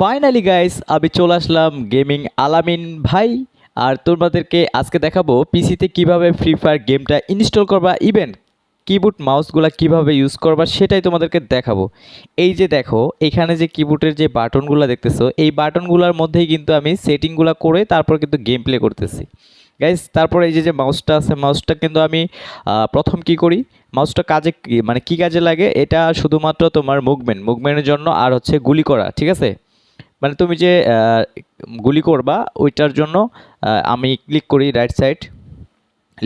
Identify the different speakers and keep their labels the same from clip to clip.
Speaker 1: Finally guys আমি চলে আসলাম gaming আলামিন ভাই। আর তোমাদেরকে আজকে দেখাবো পিসিতে কীভাবে ফ্রি ফায়ার গেমটা ইনস্টল করবা ইভেন কিবোর্ড মাউসগুলো কীভাবে ইউজ করবা, সেটাই তোমাদেরকে দেখাবো। এই যে দেখো, এখানে যে কিবোর্ডের যে বাটনগুলো দেখতেছো, এই বাটনগুলোর মধ্যেই কিন্তু আমি সেটিংগুলো করে তারপর কিন্তু গেম প্লে করতেছি। গাইস তারপরে এই যে যে মাউসটা আছে মাউসটা কিন্তু আমি প্রথম কি করি? মাউসটা কাজে মানে কি কাজে লাগে? এটা শুধুমাত্র তোমার মুভমেন্ট মুভমেন্টের জন্য, আর হচ্ছে গুলি করা, ঠিক আছে? মানে তুমি যে গুলি করবা, ওইটার জন্য আমি ক্লিক করি রাইট সাইড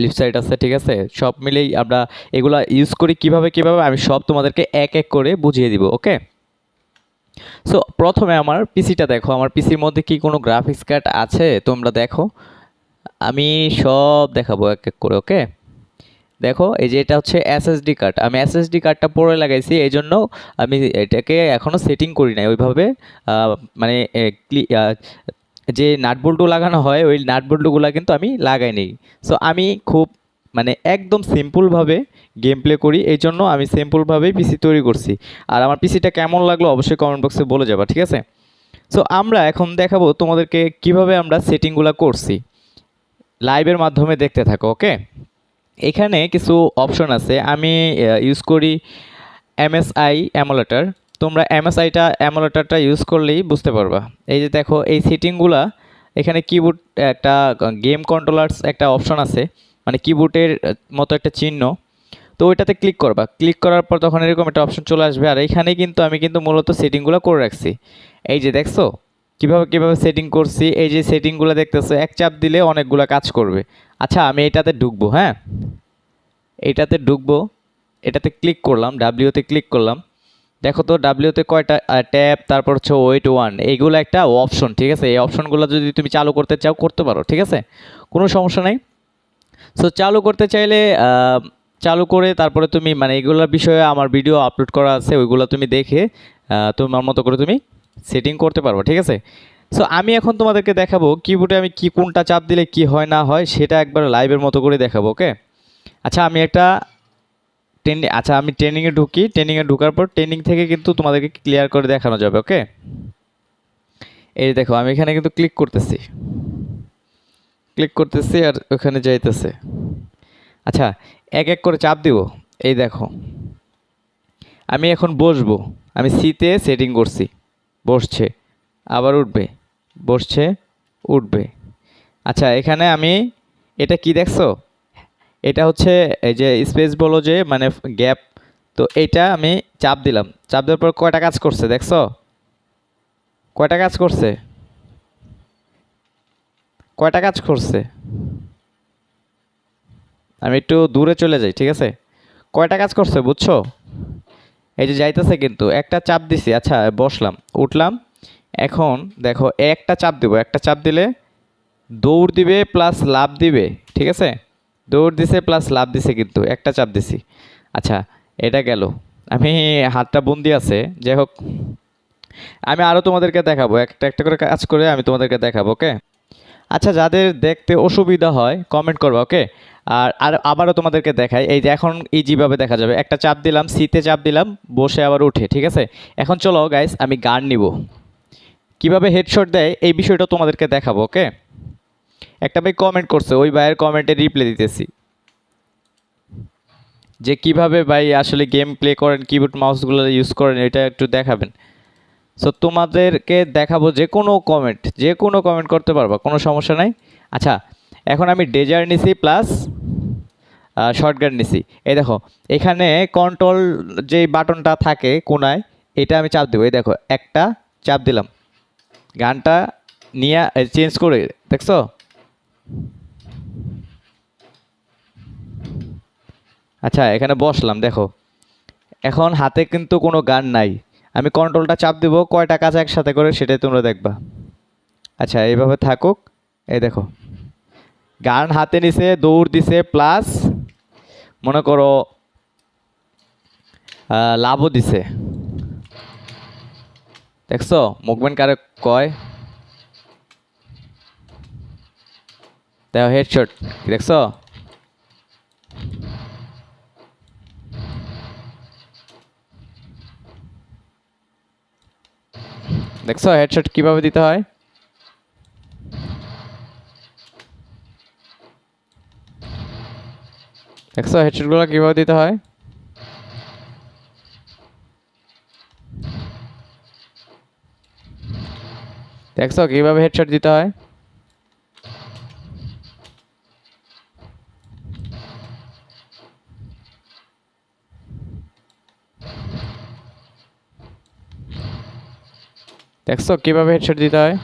Speaker 1: লেফট সাইড আছে, ঠিক আছে? সব মিলেই আমরা এগুলা ইউজ করি কীভাবে কীভাবে, আমি সব তোমাদেরকে এক এক করে বুঝিয়ে দিব ওকে সো প্রথমে আমার পিসিটা দেখো, আমার পিসির মধ্যে কি কোনো গ্রাফিক্স কার্ড আছে? তোমরা দেখো। আমি সব দেখাবো এক এক করে ওকে দেখো, এই যে এটা হচ্ছে এসএসডি কার্ড আমি এসএসডি কার্ডটা পরে লাগাইছি এই জন্য আমি এটাকে এখনও সেটিং করি নাই ওইভাবে। মানে যে নাটবোল্টু লাগানো হয়, ওই নাটবোল্টুগুলো কিন্তু আমি লাগাই নেই। সো আমি খুব মানে একদম সিম্পলভাবে গেম প্লে করি এই জন্য আমি সিম্পলভাবেই পিসি তৈরি করছি। আর আমার পিসিটা কেমন লাগল অবশ্যই কমেন্ট বক্সে বলে যাবা, ঠিক আছে? সো আমরা এখন দেখাবো তোমাদেরকে কীভাবে আমরা সেটিংগুলো করছি। লাইভের মাধ্যমে দেখতে থাকো ওকে এখানে কিছু অপশন আছে। আমি ইউজ করি এমএসআই অ্যামোলেটার তোমরা এমএসআইটা অ্যামোলেটারটা ইউজ করলেই বুঝতে পারবা। এই যে দেখো, এই সেটিংগুলা এখানে কিবোর্ড একটা গেম কন্ট্রোলার্স একটা অপশন আছে। মানে কিবোর্ডের মতো একটা চিহ্ন। তো ওইটাতে ক্লিক করবা। ক্লিক করার পর তখন এরকম একটা অপশন চলে আসবে। আর এখানে কিন্তু আমি কিন্তু মূলত সেটিংগুলো করে রাখছি। এই যে দেখছ কীভাবে কীভাবে সেটিং করছি? এই যে সেটিংগুলো দেখতেছো, এক চাপ দিলে অনেকগুলো কাজ করবে। আচ্ছা আমি এটাতে ঢুকবো হ্যাঁ? এটাতে ঢুকবো, এটাতে ক্লিক করলাম ডাব্লিউতে ক্লিক করলাম। দেখো তো ডাব্লিউতে কয়টা ট্যাব, তারপর হচ্ছে ওয়েট ওয়ান এইগুলো একটা অপশন ঠিক আছে? এই অপশনগুলো যদি তুমি চালু করতে চাও, করতে পারো, ঠিক আছে? কোনো সমস্যা নাই। সো চালু করতে চাইলে চালু করে তারপরে তুমি মানে এগুলোর বিষয়ে আমার ভিডিও আপলোড করা আছে, ওইগুলো তুমি দেখে তোমার মতো করে তুমি সেটিং করতে পারব, ঠিক আছে? সো আমি এখন তোমাদেরকে দেখাবো কিবোর্ডে আমি কি কোনটা চাপ দিলে কি হয়, না হয়, সেটা একবার লাইভের মতো করে দেখাবো ওকে আচ্ছা আমি একটা ট্রেনিং আচ্ছা আমি ট্রেনিংয়ে ঢুকি ট্রেনিংয়ে ঢোকার পর ট্রেনিং থেকে কিন্তু তোমাদেরকে ক্লিয়ার করে দেখানো যাবে ওকে এই দেখো, আমি এখানে কিন্তু ক্লিক করতেছি। ক্লিক করতেছি আর ওখানে যাইতেছে। আচ্ছা এক এক করে চাপ দিব। এই দেখো, আমি এখন বসবো, আমি সিতে সেটিং করছি। বসছে, আবার উঠবে, বসছে, উঠবে। আচ্ছা এখানে আমি, এটা কি দেখছ? এটা হচ্ছে এই যে স্পেস বলো যে মানে গ্যাপ তো এটা আমি চাপ দিলাম। চাপ দেওয়ার পর কয়টা কাজ করছে দেখছ? কয়টা কাজ করছে? কয়টা কাজ করছে? আমি একটু দূরে চলে যাই, ঠিক আছে? কয়টা কাজ করছে, বুঝছ? এই যে যাইতেছে কিন্তু, একটা চাপ দিছি আচ্ছা বসলাম, উঠলাম, এখন দেখো একটা চাপ দিব, একটা চাপ দিলে দৌড় দিবে প্লাস লাভ দিবে, ঠিক আছে? দৌড় দিছে প্লাস লাভ দিছে কিন্তু, একটা চাপ দিছি। আচ্ছা এটা গেল। আমি হাতটা বন্দি আছে, যাই হোক। আমি আরও তোমাদেরকে দেখাবো, একটা একটা করে কাজ করে আমি তোমাদেরকে দেখাবো ওকে আচ্ছা যাদের দেখতে অসুবিধা হয় কমেন্ট করব ওকে আর আর আবারও তোমাদেরকে দেখাই, এই যে এখন ইজিভাবে দেখা যাবে। একটা চাপ দিলাম সিতে চাপ দিলাম, বসে আবার উঠে, ঠিক আছে? এখন চলো গাইস আমি গান নিব। কীভাবে হেডশট দেয়, এই বিষয়টা তোমাদেরকে দেখাবো ওকে একটা ভাই কমেন্ট করছে, ওই ভাইয়ের কমেন্টে রিপ্লাই দিতেছি। যে কীভাবে ভাই আসলে গেম প্লে করেন কিবোর্ড মাউসগুলো ইউজ করেন, এটা একটু দেখাবেন। সো তোমাদেরকে দেখাবো যে কোনো কমেন্ট যে কোনো কমেন্ট করতে পারবা, কোনো সমস্যা নাই। আচ্ছা এখন আমি ডেজার নিছি প্লাস শর্টগান নিছি। এই দেখো, এখানে কন্ট্রোল যে বাটনটা থাকে কোনায়, এটা আমি চাপ দেবো। এই দেখো, একটা চাপ দিলাম। গানটা নিয়ে চেঞ্জ করে, দেখছ? আচ্ছা এখানে বসলাম, দেখো। এখন হাতে কিন্তু কোনো গান নাই। আমি কন্ট্রোলটা চাপ দিব, কয়টা কাজ একসাথে করে সেটাই তোমরা দেখবা। আচ্ছা এইভাবে থাকুক। এই দেখো। গান হাতে নিছে, দৌড় দিছে প্লাস মনে করো লাভও দিছে। দেখছ? মুভমেন্ট কারে কয়? দেখো হেডশট দেখছ? দেখছ হেডশট কীভাবে দিতে হয়? দেখছ হেডশটগুলো কীভাবে দিতে হয়? দেখছ, কীভাবে হেডশট দিতে হয়? দেখছ কীভাবে হেডশট দিতে হয়?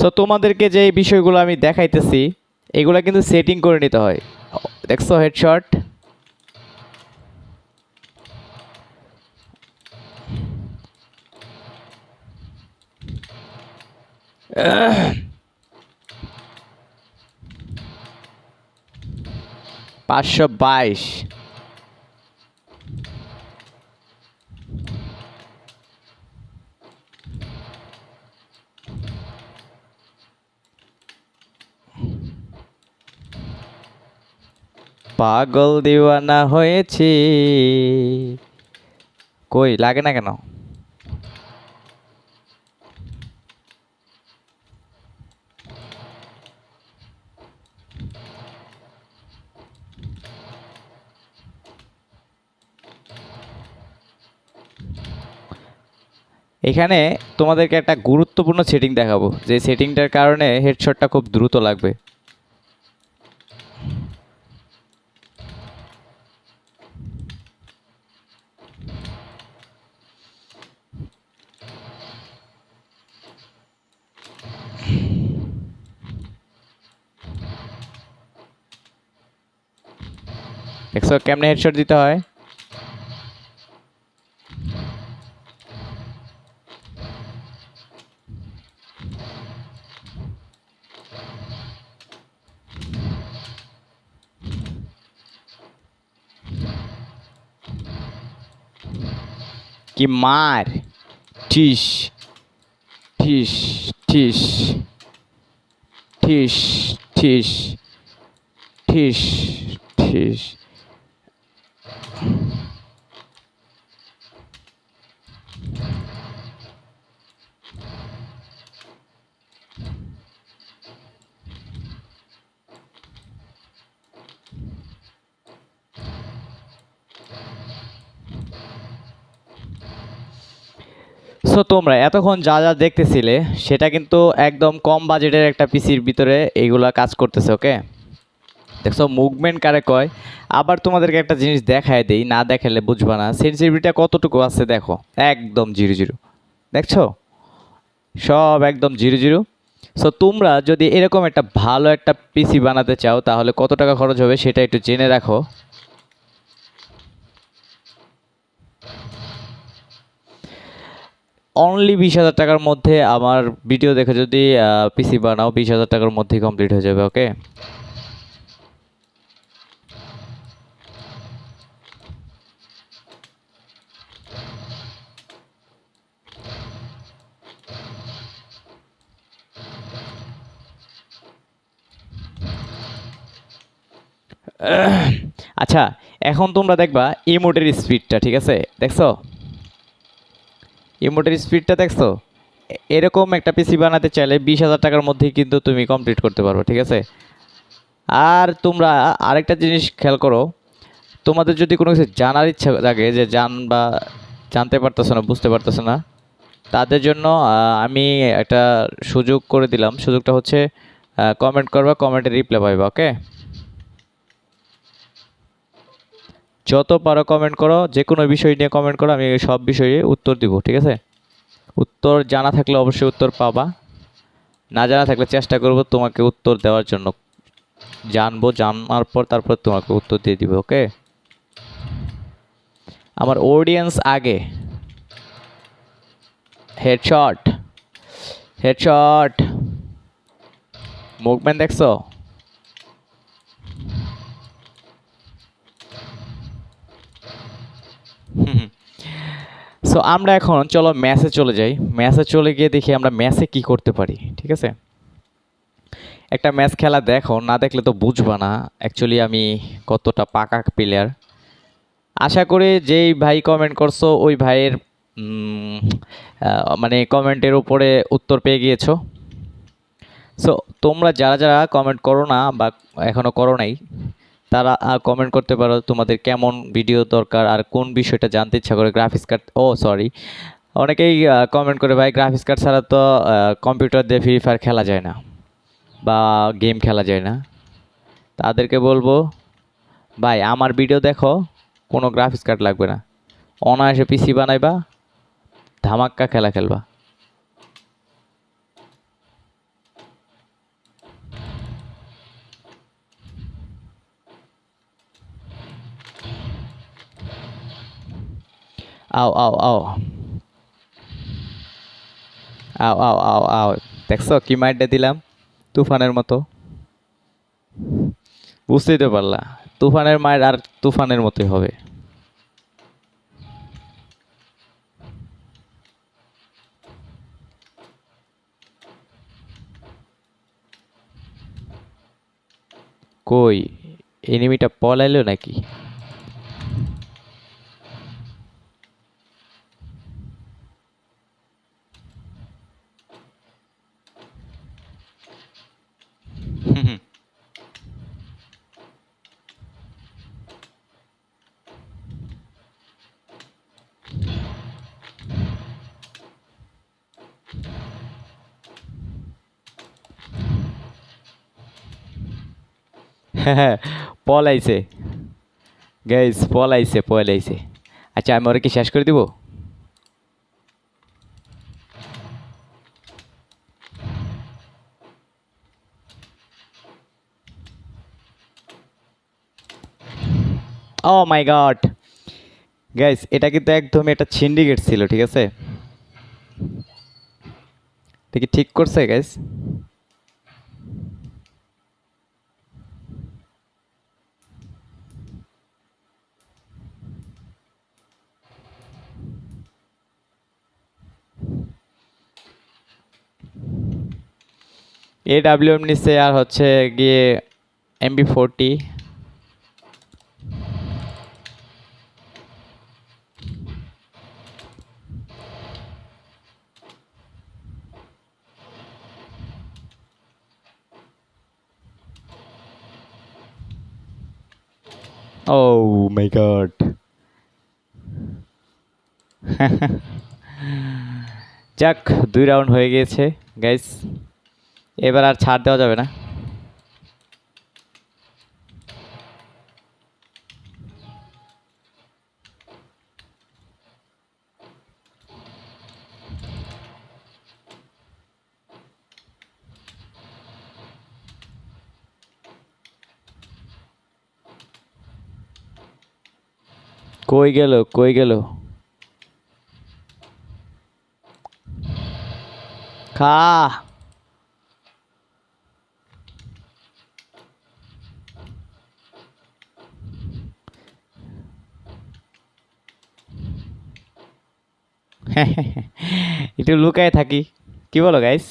Speaker 1: সো তোমাদেরকে যে বিষয়গুলো আমি দেখাইতেছি, এগুলা কিন্তু সেটিং করে নিতে হয়। দেখছ হেডশট পাঁচশো বাইশ। পাগল দিওয়ানা হয়েছি। কই লাগে না কেন? এখানে তোমাদেরকে একটা গুরুত্বপূর্ণ সেটিং দেখাবো। যে সেটিংটার কারণে হেডশটটা খুব দ্রুত লাগবে। দেখছ কেমনে হেডশট দিতে হয়? কি মার ঠিস ঠিস ঠিস ঠিস ঠিস ঠিস ঠিস সো তোমরা, এতক্ষণ যা যা দেখতেছিলে, সেটা কিন্তু একদম কম বাজেটের একটা পিসির ভিতরে এইগুলা কাজ করতেছে ওকে দেখছ মুভমেন্ট কারে কয়? আবার তোমাদেরকে একটা জিনিস দেখায় দেই, না দেখালে বুঝবা না। সেন্সিটিভিটিটা কতটুকু আছে দেখো, একদম জিরো জিরো। দেখছ? সব একদম জিরো জিরো। সো তোমরা যদি এরকম একটা ভালো একটা পিসি বানাতে চাও, তাহলে কত টাকা খরচ হবে সেটা একটু জেনে রাখো। অনলি বিশ হাজার টাকার মধ্যে আমার ভিডিও দেখে যদি পিসি বানাও, বিশ হাজার টাকার মধ্যেই কমপ্লিট হয়ে যাবে ওকে আচ্ছা এখন তোমরা দেখবা ইমোটের স্পিডটা ঠিক আছে? দেখছ? ইমোটের স্পিডটা দেখছ? এরকম একটা পিসি বানাতে চাইলে বিশ হাজার টাকার মধ্যেই কিন্তু তুমি কমপ্লিট করতে পারবে, ঠিক আছে? আর তোমরা আরেকটা জিনিস খেয়াল করো, তোমাদের যদি কোনো কিছু জানার ইচ্ছা থাকে যে জান বা জানতে পারতেছো না, বুঝতে পারতেছো না, তাদের জন্য আমি একটা সুযোগ করে দিলাম। সুযোগটা হচ্ছে কমেন্ট করবা কমেন্টে রিপ্লাই পাইবা ওকে যত পারো কমেন্ট করো যে কোনো বিষয় নিয়ে কমেন্ট করো, আমি সব বিষয়ে উত্তর দিব, ঠিক আছে? উত্তর জানা থাকলে অবশ্যই উত্তর পাবা। না জানা থাকলে চেষ্টা করব তোমাকে উত্তর দেওয়ার জন্য। জানব, জানার পর তারপর তোমাকে উত্তর দিয়ে দিব, ওকে? আমার অডিয়েন্স আগে। হেডশট হেডশট মুভমেন্ট দেখছ? সো আমরা এখন, চলো ম্যাসে চলে যাই। ম্যাসে চলে গিয়ে দেখি আমরা ম্যাসে কি করতে পারি, ঠিক আছে? একটা ম্যাচ খেলা দেখো, না দেখলে তো বুঝবা না। অ্যাকচুয়ালি আমি কতটা পাকা প্লেয়ার আশা করি যেই ভাই কমেন্ট করছ, ওই ভাইয়ের মানে কমেন্টের উপরে উত্তর পেয়ে গিয়েছো। সো তোমরা যারা যারা কমেন্ট করো না বা এখনও করো নাই তারা কমেন্ট করতে পারো তোমাদের কেমন ভিডিও দরকার আর কোন বিষয়টা জানতে ইচ্ছা করে গ্রাফিক্স কার্ড ও সরি অনেকেই কমেন্ট করে, ভাই গ্রাফিক্স কার্ড ছাড়া তো কম্পিউটার দিয়ে ফ্রি ফায়ার খেলা যায় না বা গেম খেলা যায় না। তাদেরকে বলব, ভাই, আমার ভিডিও দেখো, কোনো গ্রাফিক্স কার্ড লাগবে না। অনায়াসে পিসি বানাইবা, ধামাক্কা খেলা খেলবা। আও আও আও আও আও আও আও দেখছ কি মাইটটা দিলাম? তুফানের মতো। বুঝতেই তো পারলা। তুফানের মায়ের আর তুফানের মতোই হবে। কই? এনিমিটা পলাইলো নাকি? হ্যাঁ পলাইছে গাইস পলাইছে পলাইছে আচ্ছা আমি ওরা কি শেষ করে দিব? ও মাই গড গাইস এটা কিন্তু একদমই একটা সিন্ডিকেট ছিল, ঠিক আছে? এটা কি ঠিক করছে গাইস এ ডাব্লিউএম নিচ্ছে আর হচ্ছে গিয়ে MB forty oh my god যাক দুই রাউন্ড হয়ে গিয়েছে গাইস এবার আর ছাড় দেওয়া যাবে না। কই গেল কই গেল? খা। একটু লুকায় থাকি। কি বলো গাইস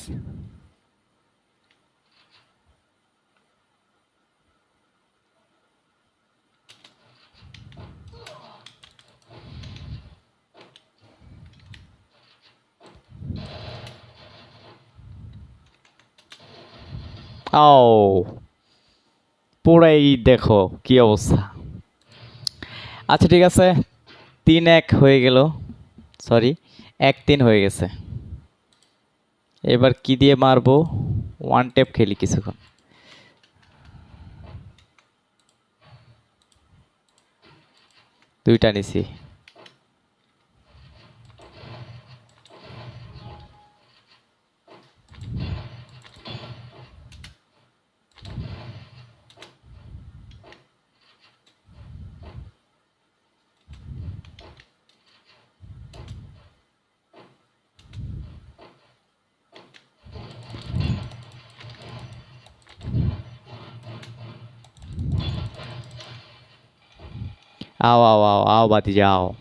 Speaker 1: ও পুরাই দেখো কি অবস্থা। আচ্ছা ঠিক আছে, তিন এক হয়ে গেল। সরি এক তিন হয়ে গেছে। এবার কি দিয়ে মারবো? ওয়ান টেপ খেলি কিছুক্ষণ। দুইটা নিছি। जाओ बाती जाओ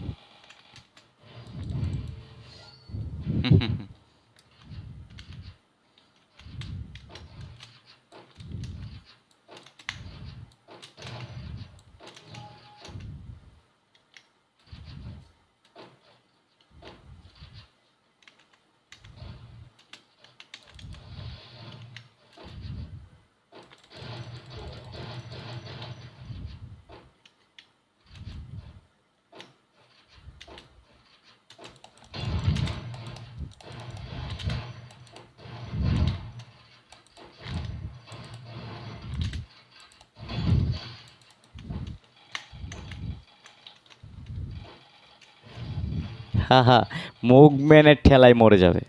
Speaker 1: হা হা মুভমেন্টের ঠেলায় মরে যাবে।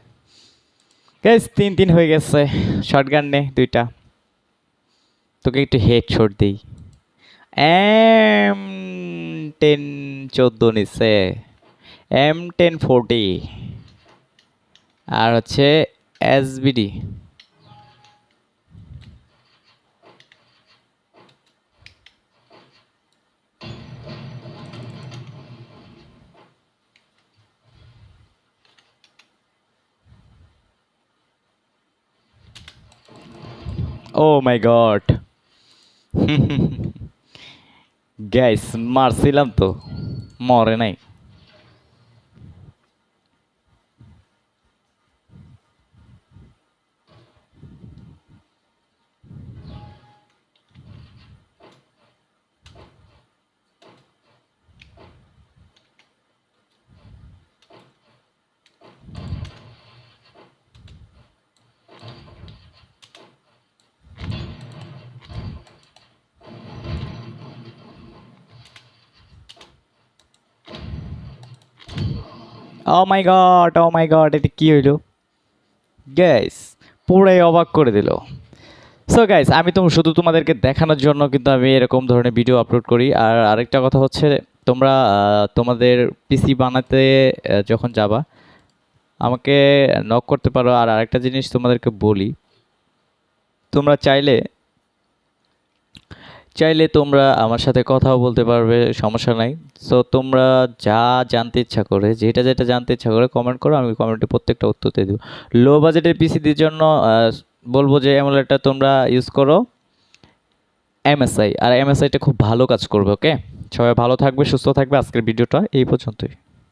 Speaker 1: গ্যাস তিন তিন হয়ে গেছে। শর্ট গান নে, দুইটা। তোকে একটু হেড শট দিই। এম টেন চোদ্দ নিচ্ছে এম টেন ফোরটি আর হচ্ছে SBD oh my god gas মারছিলাম তো। মরে নাই। ও my god O my god এটা কি হইল? গ্যাস পুরাই অবাক করে দিল। সো গাইস আমি তো শুধু তোমাদেরকে দেখানোর জন্য কিন্তু আমি এরকম ধরনের ভিডিও আপলোড করি। আর আরেকটা কথা হচ্ছে, তোমরা তোমাদের পিসি বানাতে যখন যাবা, আমাকে নক করতে পারো। আর আরেকটা জিনিস তোমাদেরকে বলি, তোমরা চাইলে চাইলে তোমরা আমার সাথে কথাও বলতে পারবে, সমস্যা নাই। সো তোমরা যা জানতে ইচ্ছা করে, যেটা যেটা জানতে ইচ্ছা করে কমেন্ট করো, আমি কমেন্টে প্রত্যেকটা উত্তর দিয়ে দেবো। লো বাজেটের পিসিদের জন্য বলব যে এমুলেটটা তোমরা ইউজ করো। এমএসআই আর এমএসআইটা খুব ভালো কাজ করবে ওকে সবাই ভালো থাকবে, সুস্থ থাকবে। আজকের ভিডিওটা এই পর্যন্তই।